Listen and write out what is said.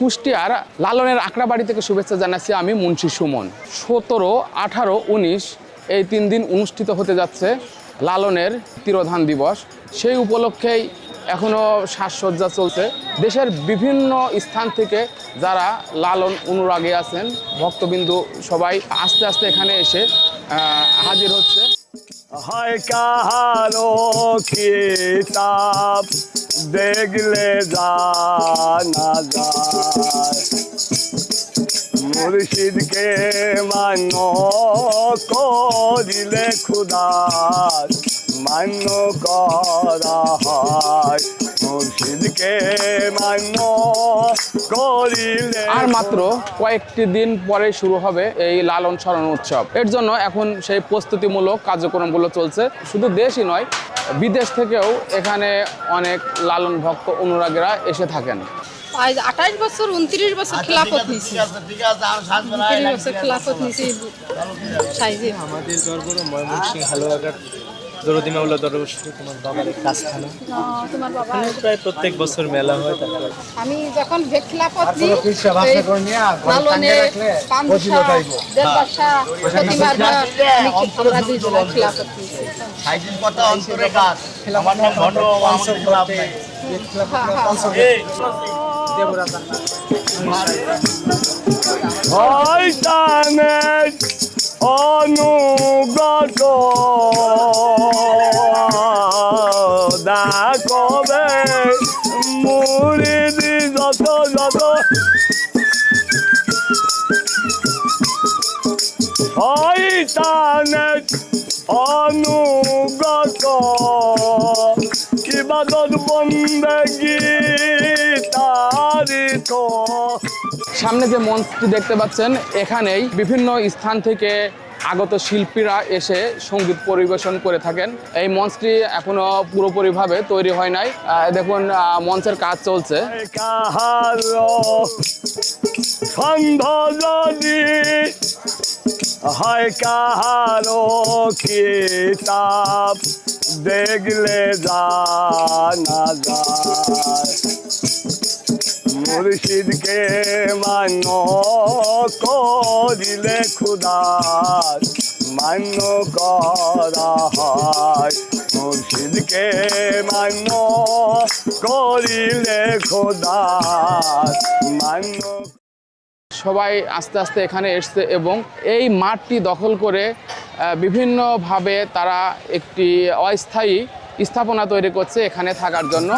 কুষ্টিয়ার লালনের আঁকড়াবাড়ি থেকে শুভেচ্ছা জানাচ্ছি আমি মুন্সি সুমন। সতেরো, আঠারো, উনিশ এই তিন দিন অনুষ্ঠিত হতে যাচ্ছে লালনের তিরোধান দিবস। সেই উপলক্ষেই এখনও সাজসজ্জা চলছে। দেশের বিভিন্ন স্থান থেকে যারা লালন অনুরাগে আছেন, ভক্তবিন্দু সবাই আস্তে আস্তে এখানে এসে হাজির হচ্ছে। হয় কাহারো কিতাব দেখলে জানা যায়। মুর্শিদকে মান্য করিলে খুদার মান্য করা হয়। মুর্শিদকে মান্য করিলে। আর মাত্র কয়েকটি দিন পরে শুরু হবে এই লালন স্মরণ উৎসব। এর জন্য এখন সেই প্রস্তুতিমূলক কার্যক্রমগুলো চলছে। শুধু দেশই নয় বিদেশ থেকেও এখানে অনেক লালন ভক্ত অনুরাগীরা এসে থাকেন। আজ আঠাশ বছর উনত্রিশ বছর খেলাফত নিছি। উনত্রিশ বছর খেলাফত নিছি সাইজে। আমাদের হালুয়াঘাট দরদি মাওলা দরবার তোমার বাবার কাজখানা। তোমার বাবা প্রায় প্রত্যেক বছর মেলা হয় তারপর আমি যখন ভেট খেলাফত লালনে পান্সা দেড়বাসা প্রতিমার আমরা দুইজন খেলাফত নিছি সাইজিন কত অন্তরে গাছ আমার নাম ভণ্ড আমার ক্লাব নাই। শয়তানের অনুগত ডাকবে মুড়িদি যত যত। শয়তানের অনুগত ইবাদত বন্দগি তারিত সামনে যে মঞ্চটি দেখতে পাচ্ছেন, এখানেই বিভিন্ন স্থান থেকে আগত শিল্পীরা এসে সংগীত পরিবেশন করে থাকেন। এই মঞ্চটি এখনও পুরোপুরিভাবে তৈরি হয় নাই। দেখুন মঞ্চের কাজ চলছে। হয়, কাহারো দেখলে মুর্শিদকে মান্য করিলে খুদার মান্য করা হয়। মুর্শিদকে মান্য করিলে খোদার মান্য সবাই আস্তে আস্তে এখানে এসছে এবং এই মাঠটি দখল করে বিভিন্নভাবে তারা একটি অস্থায়ী স্থাপনা তৈরি করছে এখানে থাকার জন্য।